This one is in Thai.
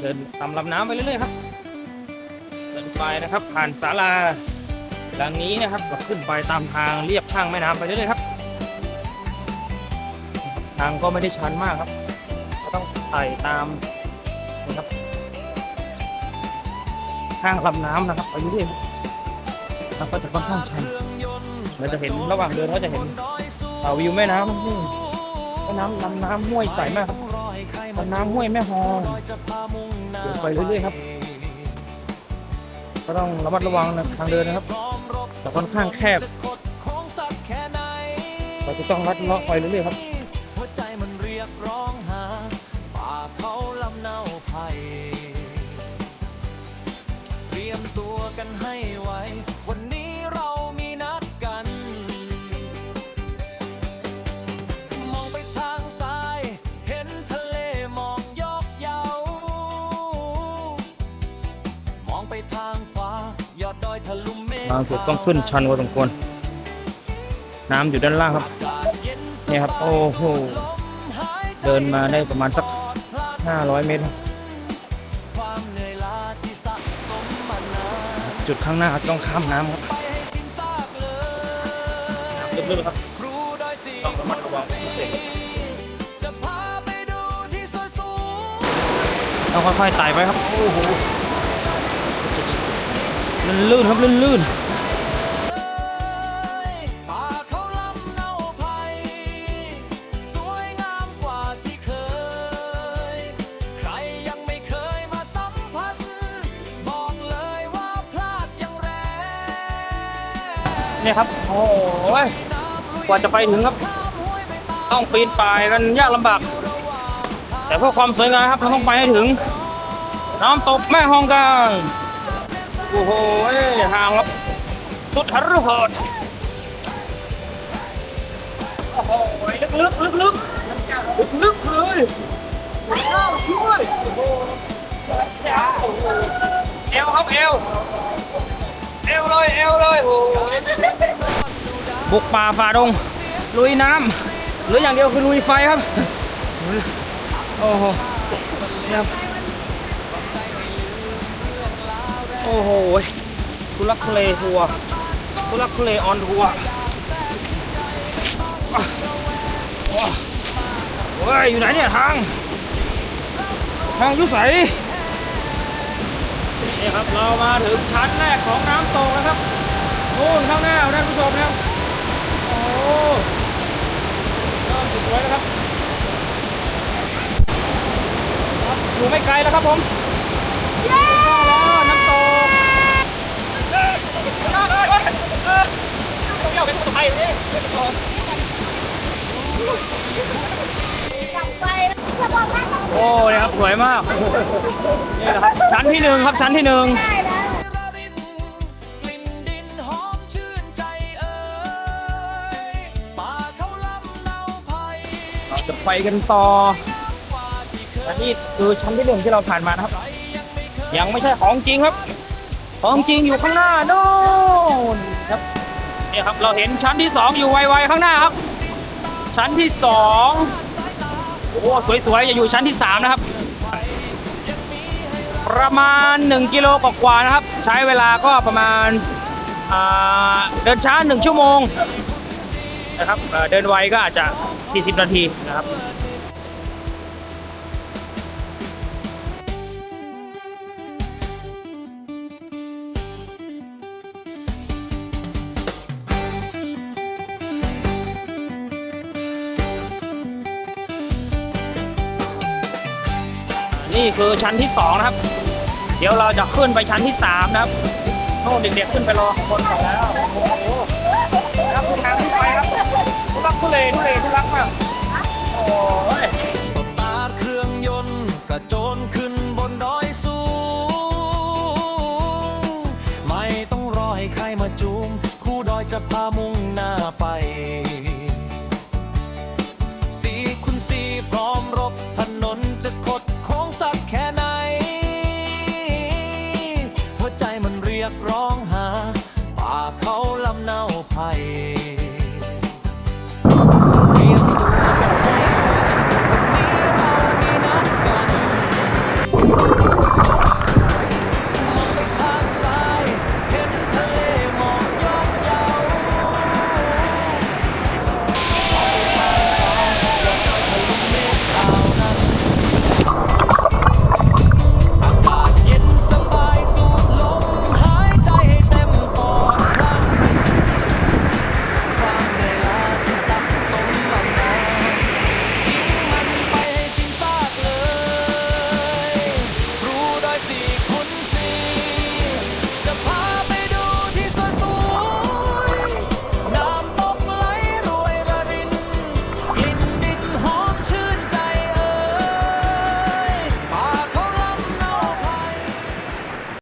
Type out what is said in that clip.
เดินตามลำน้ำไปเรื่อยๆครับเดินไปนะครับ ผ่านศาลาหลังนี้นะครับก็ขึ้นไปตามทางเรียบข้างแม่น้ำไปเรื่อยๆครับ ทางก็ไม่ได้ชันมากครับ ก็ต้องไต่ตามนะครับข้างลำน้ำนะครับไปเรื่อยๆครับแล้วก็จะค่อนข้างชันเราจะเห็นระหว่างเดินก็จะเห็นวิวแม่น้ำนี่แม่น้ำลำน้ำห้วยใสมากครับลำน้ำห้วยแม่ฮอง เดินไปเรื่อยๆครับ ก็ต้องระมัดระวังนะทางเดินนะครับ แต่ค่อนข้างแคบเราจะต้องลัดเลาะไปเรื่อยๆครับหัวใจมันเรียกร้องหาป่าเขาลำเนาไผ่เตรียมตัวกันให้ไว ทางขวายอดดอยทะลุเมฆบางจุดต้องขึ้นชันพอสมควร น้ำอยู่ด้านล่างครับอากาศเย็นสเนี่ยครับ โอ้โหหายใจเดินมาได้ประมาณสัก 500 เมตรครับความเหนื่อยล้าที่สะสมมานานจุดข้างหน้าจะต้องข้ามน้ำครับไปให้สิ้นซากเลยน้ำลึกๆครับครูดอยสีต้องระมัดระวังเป็นพิเศษจะพาไปดูที่สวยสูงต้องค่อยๆไต่ไปครับ โอ้โห ลื่นๆครับลื่นเลยป่าเขาลำเนาไผ่สวยงามกว่าที่เคยใครยังไม่เคยมาสัมผัสบอกเลยว่าพลาดอย่างแรงๆเนี่ยครับ โอ้โหกว่าจะไปถึงครับ ต้องปีนป่ายกันยากลำบาก แต่เพื่อความสวยงามครับเราต้องไปให้ถึง น้ำตกแม่ฮองกางโอ้โหทางครับสุดหฤหดโอ้โหลึกลึกลึกลึกลึกลึกเลยข้าวช่วยโอ้โหเอวครับเอวเอวเลยเอวเลยโอ้โหบุกป่าฝ่าดงลุยน้ำหรืออย่างเดียวคือลุยไฟครับโอ้โหเนี่ยครับ โอ้โหทุลักทุเลทัวร์ทุลักทุเลออนทัวร์อะว้าวเฮ้ยอยู่ไหนเนี่ยทาง ทางยุใสนี่ครับเรามาถึงชั้นแรกของน้ำตกแล้วครับนู่นข้างหน้าท่านผู้ชมนะครับโอ้โหเริ่มสวยแล้วครับอยู่ไม่ไกลแล้วครับผมเย้แล้วน้ำตกเอ้ยเอ้ยเอ้ยเอ้ยเอ้ยต้องเที่ยว เป็นตัวไทยเลยโอ้เนี่ยครับสวยมากนี่แหละครับชั้นที่หนึ่งครับชั้นที่หนึ่งจเราจะไปกันต่อที่คยอันนี้คือชั้นที่หนึ่งที่เราผ่านมานะครับยังไม่เคยยังไม่ใช่ของจริงครับ ของจริงอยู่ข้างหน้าโน่นครับ เนี่ยครับเราเห็นชั้นที่สองอยู่ไวๆข้างหน้าครับ ชั้นที่สองโอ้สวยๆจะอยู่ชั้นที่สามนะครับ ประมาณ 1 กิโลกว่าๆนะครับ ใช้เวลาก็ประมาณาเดินช้า 1 ชั่วโมงนะครับเอ่อเดินไวก็อาจจะ 40 นาทีนะครับ นี่คือชั้นที่สองนะครับ เดี๋ยวเราจะขึ้นไปชั้นที่สามนะครับโน่นเด็กๆขึ้นไปรอข้างบนก่อนแล้วโอ้โหครับทางขึ้นไปครับทุลักทุเลทุเลทุลักมากโอ้ยสตาร์ทเครื่องยนต์กระโจนขึ้นบนดอยสูง ไม่ต้องรอให้ใครมาจูงครูดอยจะพา